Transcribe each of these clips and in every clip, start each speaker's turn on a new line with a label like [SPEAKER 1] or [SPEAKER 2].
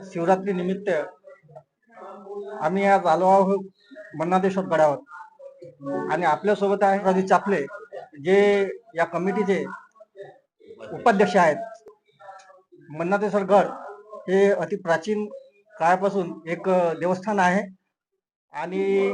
[SPEAKER 1] शिवरात्री निमित्त आम्ही आज आलो आहोत मन्नादेश्वर गडावर. आणि आपल्यासोबत आहे रवी चापले जे या कमिटीचे उपाध्यक्ष आहेत. मन्नादेश्वर गड हे अति प्राचीन काळापासून एक देवस्थान आहे. आणि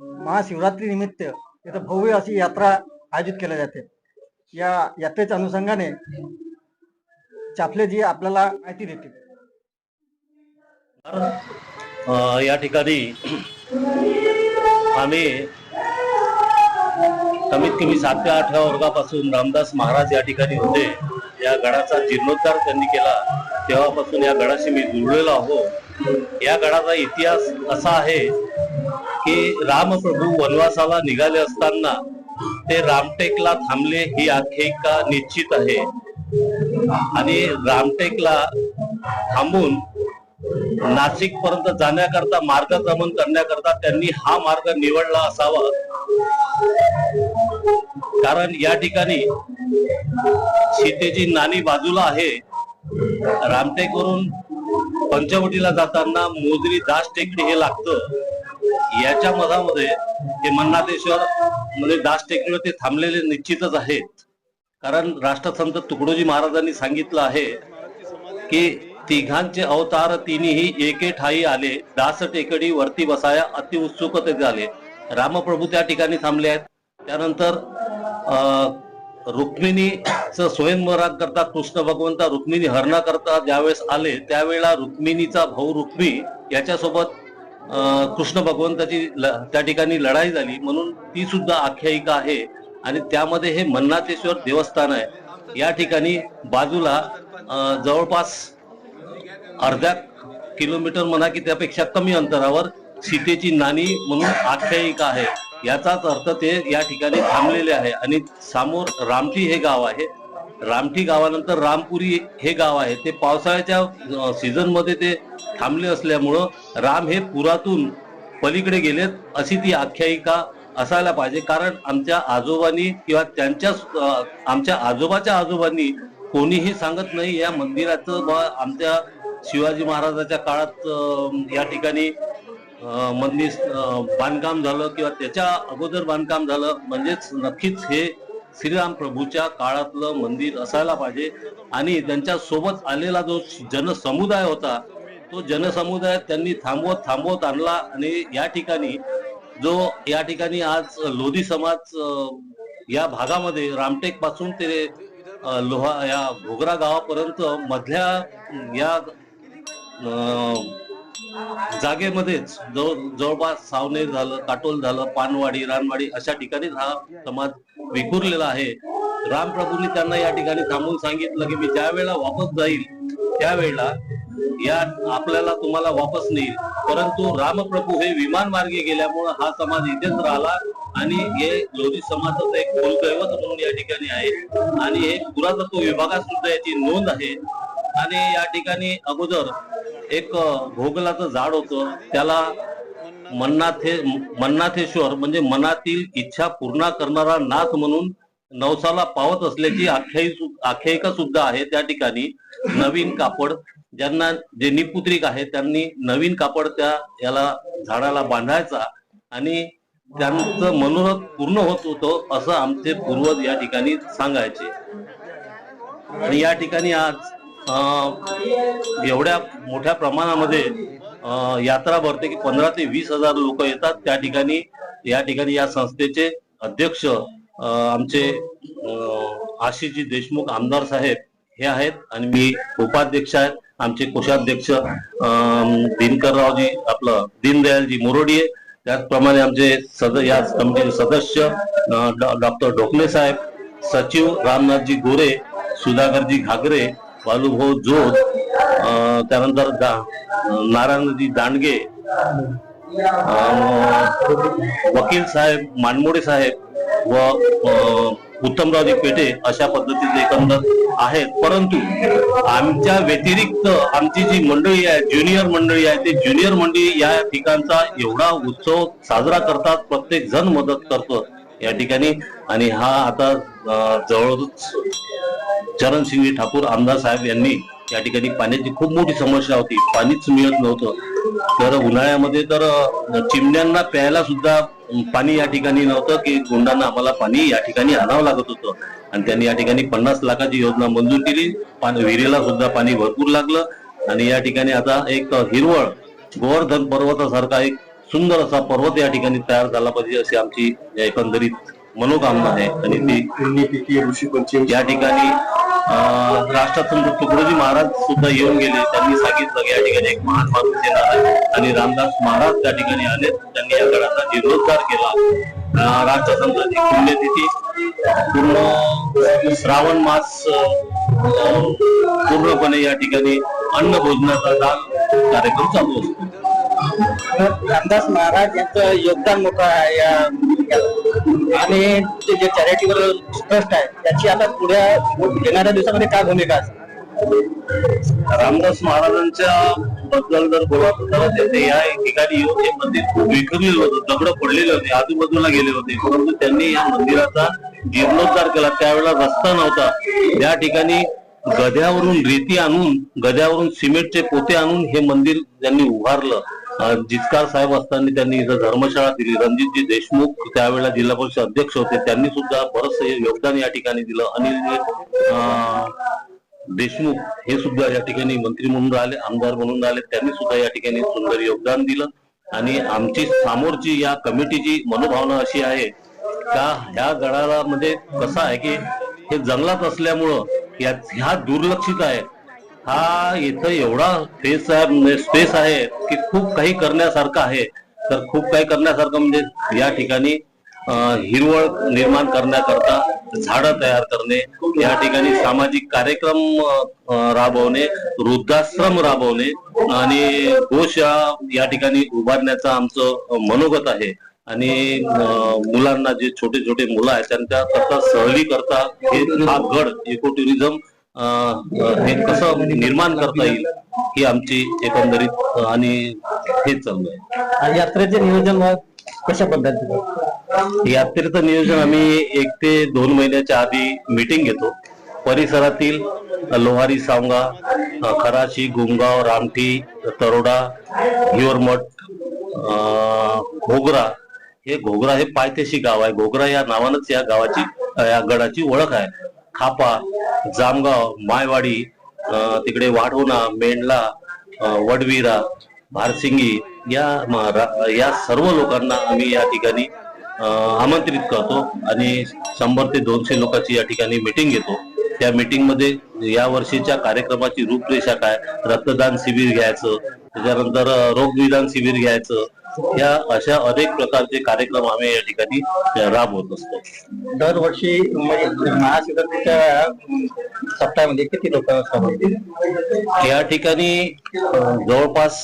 [SPEAKER 1] महाशिवरात्री निमित्त इथं भव्य अशी यात्रा आयोजित केल्या जाते. या यात्रेच्या अनुषंगाने चापलेजी आपल्याला माहिती देतील.
[SPEAKER 2] या ठिकाणी आम्ही कमीत कमी सात ते आठव्या वर्गापासून रामदास महाराज या ठिकाणी होते. या गडाचा जीर्णोद्धार त्यांनी केला. तेव्हापासून या गडाशी मी जुळलेलो आहो. या गडाचा इतिहास असा आहे की रामप्रभू वनवासाला निघाले असताना ते रामटेकला थांबले ही आख्यायिका निश्चित आहे. आणि रामटेकला थांबून नाशिक पर्यंत जाण्याकरता मार्गक्रमण करण्याकरता त्यांनी हा मार्ग निवडला असावा. कारण या ठिकाणी सीतेची नाणी बाजूला आहे. रामटेकवरून पंचवटीला जाताना मोजरी दास टेकडी हे लागतं. याच्या मधामध्ये हे मन्नाथेश्वर म्हणजे दास टेकडीवर ते थांबलेले निश्चितच आहेत. कारण राष्ट्रसंत तुकडोजी महाराजांनी सांगितलं आहे की तिघांचे अवतार तिन्ही एके ठाई आले. दास टेकडी वरती बसाया अति उत्सुकते झाले. रामप्रभू त्या ठिकाणी थांबले आहेत. त्यानंतर अं, रुक्मिणीचं स्वयंवराग करता कृष्ण भगवंता रुक्मिणी हरणा करता ज्यावेळेस आले त्यावेळेला रुक्मिणीचा भाऊ रुक्मी याच्यासोबत अं, कृष्ण भगवंताची त्या ठिकाणी लढाई झाली. म्हणून ती सुद्धा आख्यायिका आहे. आणि त्यामध्ये हे मन्नाथेश्वर देवस्थान आहे. या ठिकाणी बाजूला जवळपास अर्ध्या किलोमीटर म्हणा की त्यापेक्षा कमी अंतरावर सीतेची नाणी म्हणून आख्यायिका आहे. याचाच अर्थ ते या ठिकाणी थांबलेले आहे. आणि समोर रामठी हे गाव आहे. रामठी गावानंतर रामपुरी हे गाव आहे. ते पावसाळ्याच्या सीझनमध्ये ते थांबले असल्यामुळं राम हे पुरातून पलीकडे गेलेत अशी ती आख्यायिका असायला पाहिजे. कारण आमच्या आजोबांनी किंवा त्यांच्या आमच्या आजोबाच्या आजोबांनी कोणीही सांगत नाही या मंदिराचं बा आमच्या शिवाजी महाराजाच्या काळात या ठिकाणी मंदिर बांधकाम झालं किंवा त्याच्या अगोदर बांधकाम झालं म्हणजेच नक्कीच हे श्रीराम प्रभूच्या काळातलं मंदिर असायला पाहिजे. आणि त्यांच्यासोबत आलेला जो जनसमुदाय होता तो जनसमुदाय त्यांनी थांबवत थांबवत आणला. आणि या ठिकाणी जो या ठिकाणी आज लोधी समाज या भागामध्ये रामटेकपासून ते लोहा या घोगरा गावापर्यंत मधल्या या अं, जागेमध्येच जवळ जवळपास सावनेर झालं काटोल झालं पानवाडी रानवाडी अशा ठिकाणीच हा समाज विखुरलेला आहे. रामप्रभूंनी त्यांना या ठिकाणी थांबून सांगितलं की मी ज्या वेळेला वापस जाईल त्यावेळेला या आपल्याला तुम्हाला वापस नेईल. परंतु रामप्रभू हे विमान मार्गे गेल्यामुळं हा समाज इथेच राहिला. आणि हे लोधी समाजाचं एक कुलदैवत म्हणून या ठिकाणी आहे. आणि हे पुरातत्व विभागात सुद्धा याची नोंद आहे. आणि या ठिकाणी अगोदर एक भोगलाचं झाड होतं. त्याला मन्नाथे मन्नाथेश्वर म्हणजे मनातील इच्छा पूर्ण करणारा नाथ म्हणून नवसाला पावत असल्याची आख्यायी आख्यायिका सुद्धा आहे त्या ठिकाणी. नवीन कापड. ज्यांना जे निपुत्रिक आहे त्यांनी नवीन कापड त्या याला झाडाला बांधायचा. आणि त्यांचं मनोरथ पूर्ण होत होतं असं आमचे पूर्वज या ठिकाणी सांगायचे. आणि या ठिकाणी आज एवढ्या मोठ्या प्रमाणामध्ये अं, यात्रा भरते की पंधरा ते वीस हजार लोक येतात त्या ठिकाणी. या ठिकाणी या संस्थेचे अध्यक्ष अं, आमचे आशिषजी देशमुख आमदार साहेब हे आहेत. आणि मी उपाध्यक्ष आहेत आमचे कोषाध्यक्ष अं, दिनकररावजी आपलं दीनदयालजी मोरोडिये. त्याचप्रमाणे आमचे सद या समितीचे सदस्य डॉक्टर ढोकले साहेब सचिव रामनाथजी गोरे सुधाकरजी घागरे बालूभाऊ जोत त्यानंतर दा- नारायणजी दांडगे वकील साहेब मानमोडे साहेब व उत्तमरावजी पेठे अशा पद्धतीचे एकंदर आहेत. परंतु आमच्या व्यतिरिक्त आमची जी मंडळी आहे ज्युनियर मंडळी आहे ते ज्युनियर मंडळी या ठिकाणचा एवढा उत्सव साजरा करतात प्रत्येक जण मदत करतो या ठिकाणी. आणि हा आता अं, जवळच चरणसिंगजी ठाकूर आमदार साहेब यांनी या ठिकाणी पाण्याची खूप मोठी समस्या होती. पाणीच मिळत नव्हतं. तर उन्हाळ्यामध्ये तर चिमण्यांना प्यायला सुद्धा पाणी या ठिकाणी नव्हतं की गुंडांना आम्हाला पाणी या ठिकाणी आणावं लागत होतं. आणि त्यांनी या ठिकाणी पन्नास लाखाची योजना मंजूर केली. विहिरीला सुद्धा पाणी भरपूर लागलं. आणि या ठिकाणी आता एक हिरवळ गोवर्धन पर्वतासारखा एक सुंदर असा पर्वत या ठिकाणी तयार झाला पाहिजे अशी आमची एकंदरीत मनोकामना आहे. आणि ती या ठिकाणी अं, राष्ट्रसंत तुकडोजी महाराज सुद्धा येऊन गेले. त्यांनी सांगितलं की या ठिकाणी एक महान माणूस येणार आहे. आणि रामदास महाराज त्या ठिकाणी आले. त्यांनी या गडाचा जीर्णोद्धार केला अं, राष्ट्रसंतांची पुण्यतिथी पूर्ण श्रावण मास पूर्णपणे या ठिकाणी अन्न भोजनाचा दान कार्यक्रम चालू असतो.
[SPEAKER 1] रामदास महाराज यांचं योगदान मोठं आहे. या आणि ते जे चॅरिटेबल ट्रस्ट आहे त्याची आता पुढ्या येणाऱ्या दिवसामध्ये काय भूमिका असेल?
[SPEAKER 2] रामदास महाराजांच्या बद्दल जर बोलायचं तर ते या ठिकाणी येऊन हे मंदिर विखरलेलं होतं दगड पडलेले होते आजूबाजूला गेले होते. परंतु त्यांनी या मंदिराचा जीर्णोद्धार केला. त्यावेळेला रस्ता नव्हता. या ठिकाणी गध्यावरून रेती आणून गध्यावरून सिमेंटचे पोते आणून हे मंदिर त्यांनी उभारलं. जिचकार साहेब असताना त्यांनी इथं धर्मशाळा दिली. रणजितजी देशमुख त्यावेळेला जिल्हा परिषद अध्यक्ष होते. त्यांनी सुद्धा बरंच योगदान या ठिकाणी दिलं. अनिल देशमुख हे सुद्धा या ठिकाणी मंत्री म्हणून राहिले आमदार म्हणून राहिले. त्यांनी सुद्धा या ठिकाणी सुंदर योगदान दिलं. आणि आमची समोरची या कमिटीची मनोभावना अशी आहे का ह्या गडाला मध्ये कसं आहे की हे जंगलात असल्यामुळं या ह्या दुर्लक्षित आहे. हा इथं एवढा स्पेस आहे म्हणजे स्पेस आहे की खूप काही करण्यासारखं आहे. तर खूप काही करण्यासारखं म्हणजे या ठिकाणी हिरवळ निर्माण करण्याकरता झाडं तयार करणे या ठिकाणी सामाजिक कार्यक्रम राबवणे वृद्धाश्रम राबवणे आणि गोशाळा या ठिकाणी उभारण्याचं आमचं मनोगत आहे. आणि मुलांना जे छोटे छोटे मुलं आहेत त्यांच्या करता सहली करता हे हा गड इको टुरिझम हे कसं निर्माण करता येईल ही आमची एकंदरीत आणि हेच चालू आहे.
[SPEAKER 1] यात्रेचे नियोजन कशा पद्धतीने?
[SPEAKER 2] यात्रेचं नियोजन आम्ही एक ते दोन महिन्याच्या आधी मीटिंग घेतो. परिसरातील लोहारी अ, खराशी गुमगाव रामठी तरोडा हिवरमठ घोगरा. हे घोगरा हे पायथ्याशी गाव आहे. घोगरा या नावानंच या गावाची या गडाची ओळख आहे. खापा जामगाव मायवाडी तिकडे वाढोणा मेंढला वडवीरा वडविरा भारसिंगी या या सर्व लोकांना आम्ही या ठिकाणी आमंत्रित करतो आणि शंभर ते दोनशे लोकांची या ठिकाणी मिटिंग घेतो. त्या मिटिंगमध्ये या वर्षीच्या कार्यक्रमाची रूपरेषा काय? रक्तदान शिबिर घ्यायचं त्याच्यानंतर रोगविधान रोगनिदान शिबिर घ्यायचं या अशा अनेक प्रकारचे कार्यक्रम आम्ही या ठिकाणी राबवत असतो.
[SPEAKER 1] दरवर्षी म्हणजे महाशिवरात्रीच्या सप्ताहामध्ये किती लोक
[SPEAKER 2] या ठिकाणी जवळपास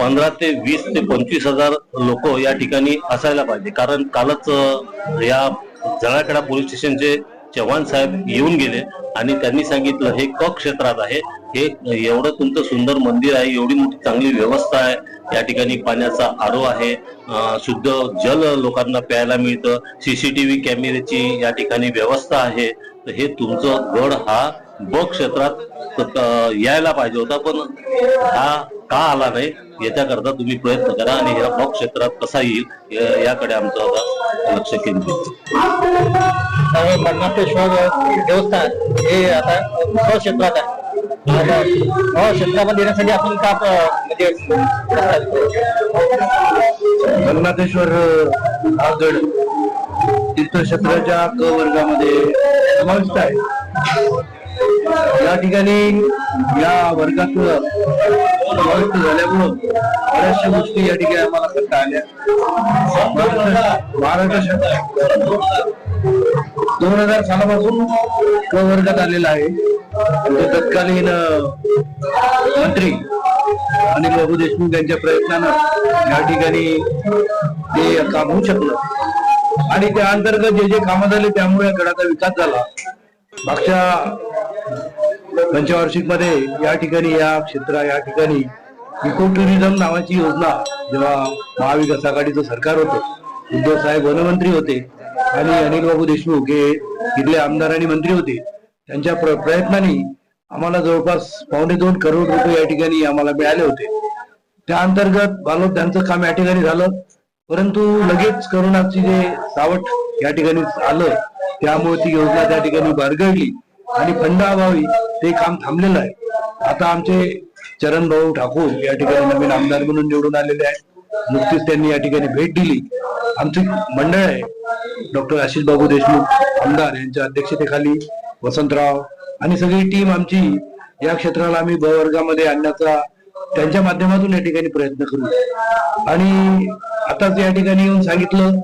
[SPEAKER 2] पंधरा ते वीस ते पंचवीस हजार लोक या ठिकाणी असायला पाहिजे. कारण कालच या जळाखेडा पोलीस स्टेशनचे चव्हाण साहेब येऊन गेले आणि त्यांनी सांगितलं हे क क्षेत्रात आहे. हे एवढं तुमचं सुंदर मंदिर आहे एवढी मोठी चांगली व्यवस्था आहे. या ठिकाणी पाण्याचा आरो आहे. शुद्ध जल लोकांना प्यायला मिळतं. सीसीटीव्ही कॅमेऱ्याची या ठिकाणी व्यवस्था आहे. तर हे तुमचं गड हा ब क्षेत्रात यायला पाहिजे होता पण हा का आला नाही याच्याकरता तुम्ही प्रयत्न करा आणि ह्या ब क्षेत्रात कसा येईल याकडे आमचं आता लक्ष केंद्रित. आहे.
[SPEAKER 1] मन्नाथेश्वर देवस्थान हे आता क्षेत्रात आहे. हो, क्षेत्रामध्ये येण्यासाठी आपण का म्हणजे
[SPEAKER 3] रंगनाथेश्वर हा गड तीर्थक्षेत्राच्या क वर्गामध्ये समाविष्ट आहे. या ठिकाणी या वर्गात समाविष्ट झाल्यामुळं बऱ्याचशा गोष्टी या ठिकाणी आम्हाला करता आल्या. महाराष्ट्र दोन हजार सालापासून क वर्गात आलेला आहे. तत्कालीन मंत्री आणि बाबू देशमुख यांच्या प्रयत्नानं या ठिकाणी ते काम होऊ शकलं. आणि त्या अंतर्गत जे जे कामं झाले त्यामुळे गडाचा विकास झाला. मागच्या पंचवार्षिकमध्ये या ठिकाणी या क्षेत्रा या ठिकाणी इको टुरिझम नावाची योजना जेव्हा महाविकास आघाडीचं सरकार होतं उद्धव साहेब वनमंत्री होते आणि अनिल बाबू देशमुख हे इथले आमदार आणि मंत्री होते. त्यांच्या प्र- आम्हाला जवळपास पावणे दोन करोड रुपये या ठिकाणी आम्हाला मिळाले होते. त्या अंतर्गत बालोद त्यांचं काम या ठिकाणी झालं. परंतु लगेच करोनाची जे सावट या ठिकाणी आलं त्यामुळे ती योजना त्या ठिकाणी बारगळली आणि फंड अभावी ते काम थांबलेलं आहे. आता आमचे चरण भाऊ ठाकूर या ठिकाणी नवीन आमदार म्हणून निवडून आलेले आहेत. नुकतीच त्यांनी या ठिकाणी भेट दिली. आमची मंडळ आहे डॉक्टर आशिष बाबू देशमुख आमदार यांच्या अध्यक्षतेखाली वसंतराव आणि सगळी टीम आमची या क्षेत्राला आम्ही ब वर्गामध्ये आणण्याचा त्यांच्या माध्यमातून या ठिकाणी प्रयत्न करू. आणि आताच या ठिकाणी येऊन सांगितलं